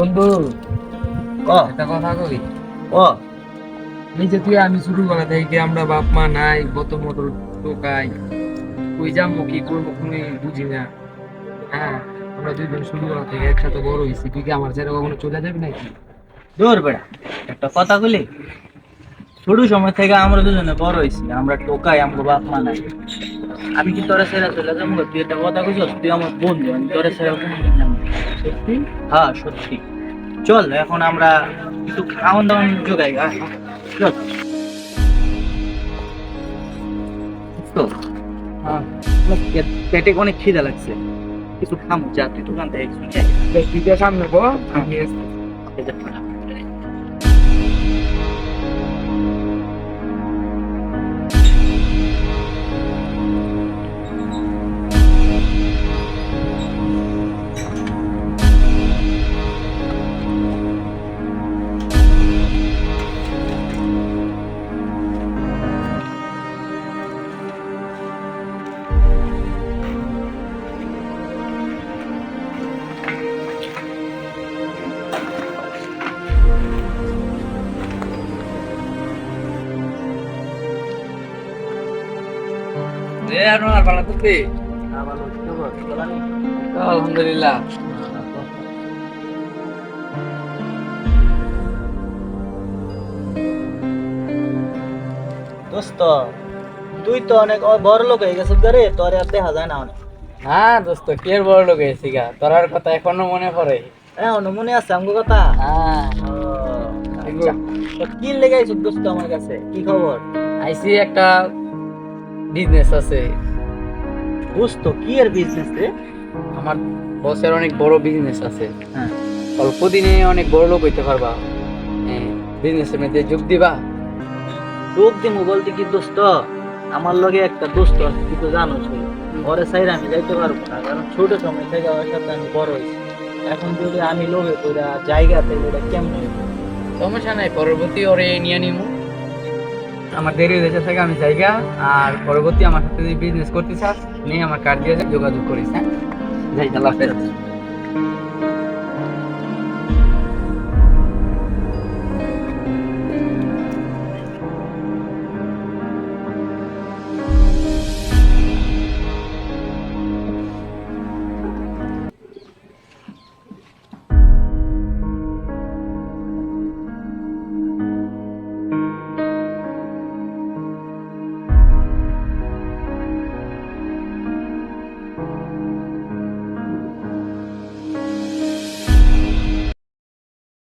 বন্ধু। ও। একটা কথা কই? ও। এই যে তুই আমি শুরু করা থেকে আমরা বাপ মা নাই কত মোটর টোকাই। কই যাব কি করব কোনো বুঝি না। হ্যাঁ আমরা দুইজন শুরু করা থেকে একসাথে বড় হয়েছি। তুই কি আমার ছেড়ে কখনো চলে যাবি নাকি? দূর বেড়া একটা কথা বলি? শুরু সময় থেকে আমরা দুজনে বড় হয়েছি আমরা টোকাই আমগো বাপ মা নাই। আমি কি তোরা সেরা চলে যাব তুই একটা কথা কইছস? তুই আমার বন্ধু আমি তোরা সেরা কোনোদিন যাব না। সত্যি? হ্যাঁ সত্যি। চল এখন আমরা কিছু খাওয়ান দাওয়ান আয়, আয়, চল। তো হ্যাঁ পেট- অনেক খিদে লাগছে। কিছু খামো যা তুই দোকান থেকে কিছু চাই সামনে গো আমি আসছি। রে আর আর ভালো থাকবি আলহামদুলিল্লাহ। দোস্ত তুই তো অনেক বড় লোক হয়ে গেছিস রে তোর আর দেখা যায় না অনেক। না দোস্ত কে বড় লোক হয়েছি গা? তোরার কথা এখনও মনে পড়ে। হ্যাঁ মনে আছে আমগো কথা? হ্যাঁ। আচ্ছা। কি লেগে আইছিস দোস্ত আমার কাছে? কি খবর? আইসি একটা বিজনেস আছে। বুঝতো কি আর বিজনেস রে? আমার বসের অনেক বড় বিজনেস আছে। হ্যাঁ। অল্প দিনে অনেক বড় লোক হইতে পারবা। বিজনেসের মধ্যে যোগ দিবা। যোগ দিমু বলতে কি দোস্ত? আমার লগে একটা দোস্ত আছে তুই তো জানোস ওরে সাইড আমি যাইতে পারব না কারণ ছোট সময় থেকে ওর সাথে আমি বড় হয়েছি। এখন যদি আমি লোভে কইরা জায়গাতে ওটা কেমন? সমস্যা নাই পরবর্তী ওরে নিয়ে নিমু। আমার দেরি হয়ে যাচ্ছে থেকে আমি জায়গা আর পরবর্তী আমার সাথে যদি বিজনেস করতে চাস, নিয়ে আমার কার্ড দিয়ে যোগাযোগ করিস হ্যাঁ? যাই, আল্লাহ